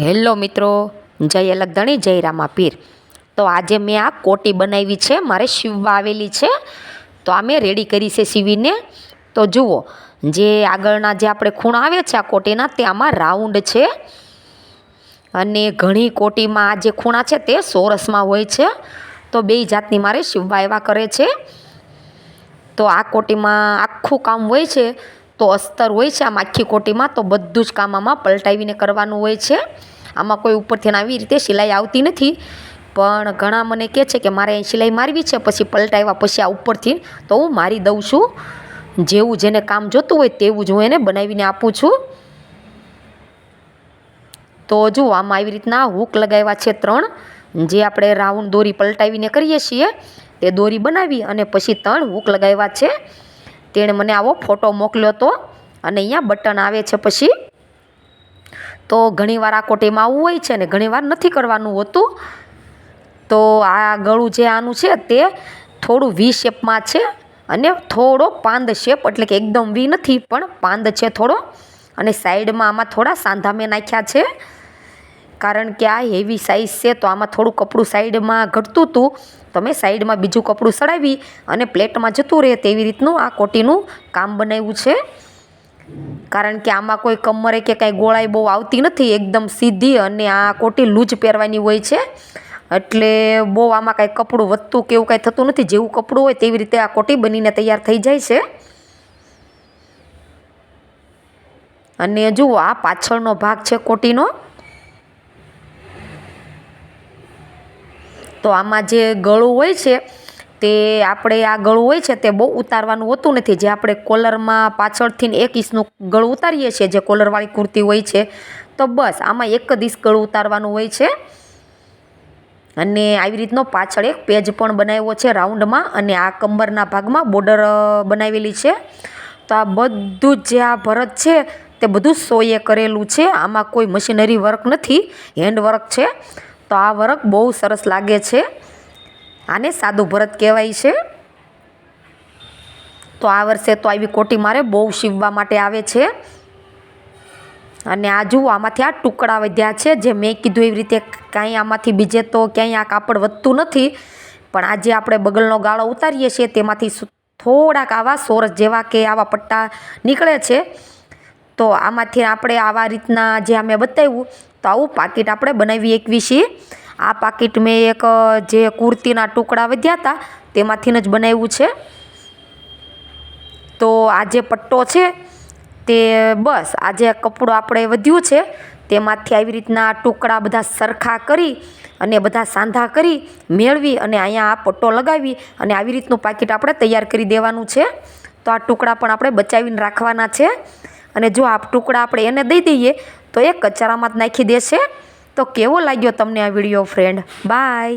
Hello મિત્રો, જય અલગધણી જય રામા પીર તો આજે મેં આ કોટી બનાવી છે, મારે સીવવા આવેલી છે. તો આ મેં રેડી કરી છે સીવીને. તો જુઓ, જે આગળના જે આપણે ખૂણા આવે છે આ કોટીના તે આમાં રાઉન્ડ છે. અને ઘણી કોટીમાં આ જે ખૂણા છે તે સોરસમાં હોય છે. તો બે જાતની મારે સીવવા એવા કરે છે. તો આ કોટીમાં આખું કામ હોય છે. તો અસ્તર હોય છે આમ આખી કોટીમાં, તો બધું જ કામ આમાં પલટાવીને કરવાનું હોય છે. આમાં કોઈ ઉપરથી આવી રીતે સિલાઈ આવતી નથી. પણ ઘણા મને કહે છે કે મારે અહીં સિલાઈ મારવી છે, પછી પલટાવ્યા પછી આ ઉપરથી તો હું મારી દઉં છું. જેવું જેને કામ જોતું હોય તેવું જ હું એને બનાવીને આપું છું. તો જુઓ આમાં આવી રીતના હૂક લગાવ્યા છે ત્રણ, જે આપણે રાઉન્ડ દોરી પલટાવીને કરીએ છીએ, તે દોરી બનાવી અને પછી ત્રણ હૂક લગાવ્યા છે. તેણે મને આવો ફોટો મોકલ્યો હતો અને અહીંયા બટન આવે છે પછી. તો ઘણીવાર આ કોટીમાં આવું હોય છે ને ઘણીવાર નથી કરવાનું હોતું. તો આ ગળું જે આનું છે તે થોડું વી શેપમાં છે અને થોડો પાંદ શેપ એટલે કે એકદમ વી નથી પણ પાંદ છે થોડો. અને સાઈડમાં આમાં થોડા સાંધા મેં નાખ્યા છે. કારણ કે આ હેવી સાઇઝ છે તો આમાં થોડું કપડું સાઈડમાં ઘટતું હતું. તમે સાઈડમાં બીજું કપડું સડાવી અને પ્લેટમાં જતું રહે તેવી રીતનું આ કોટીનું કામ બનાવ્યું છે. કારણ કે આમાં કોઈ કમરે કે કાંઈ ગોળાઈ બહુ આવતી નથી, એકદમ સીધી અને આ કોટી લૂજ પહેરવાની હોય છે. એટલે બહુ આમાં કાંઈ કપડું વધતું કે એવું કાંઈ થતું નથી, જેવું કપડું હોય તેવી રીતે આ કોટી બનીને તૈયાર થઈ જાય છે. અને જુઓ આ પાછળનો ભાગ છે કોટીનો. તો આમાં જે ગળું હોય છે, તે આપણે આ ગળું હોય છે, તે બહુ ઉતારવાનું હોતું નથી. જે આપણે કોલરમાં પાછળથી એક ઇંચનું ગળું ઉતારીએ છીએ, જે કોલરવાળી કુર્તી હોય છે, તો બસ આમાં એક જ ઇંચ ગળું ઉતારવાનું હોય છે. અને આવી રીતનો પાછળ એક પેજ પણ બનાવ્યો છે રાઉન્ડમાં અને આ કંબરના ભાગમાં બોર્ડર બનાવેલી છે. તો આ બધું જે આ ભરત છે, તે બધું સોયે કરેલું છે. આમાં કોઈ મશીનરી વર્ક નથી હેન્ડ વર્ક છે. તો આ વર્ક બહુ સરસ લાગે છે. આને સાદું ભરત કહેવાય છે. તો આ વર્ષે તો આવી કોટી મારે બહુ સીવવા માટે આવે છે. અને આ જુઓ, આમાંથી આ ટુકડા વધ્યા છે. જે મેં કીધું એવી રીતે કાંઈ આમાંથી બીજે તો ક્યાંય આ કાપડ વધતું નથી. પણ આજે આપણે બગલનો ગાળો ઉતારીએ છીએ, તેમાંથી થોડાક આવા સોરસ જેવા કે આવા પટ્ટા નીકળે છે. તો આમાંથી આપણે આવા રીતના જે અમે બતાવ્યું તો આવું પાકીટ આપણે બનાવી એકવી છીએ આ પાકીટ મેં એક જે કુર્તીના ટુકડા વધ્યા હતા, તેમાંથી જ બનાવ્યું છે. તો આ જે પટ્ટો છે, તે બસ, આ જે કપડું આપણે વધ્યું છે, તેમાંથી આવી રીતના ટુકડા બધા સરખા કરી અને બધા સાંધા કરી મેળવી અને અહીંયા આ પટ્ટો લગાવી અને આવી રીતનું પાકીટ આપણે તૈયાર કરી દેવાનું છે. તો આ ટુકડા પણ આપણે બચાવીને રાખવાના છે. અને જો આ ટુકડા આપણે એને દઈ દઈએ, તો એ કચરામાં જ નાખી દેશે. તો કેવો લાગ્યો તમને આ વીડિયો ફ્રેન્ડ બાય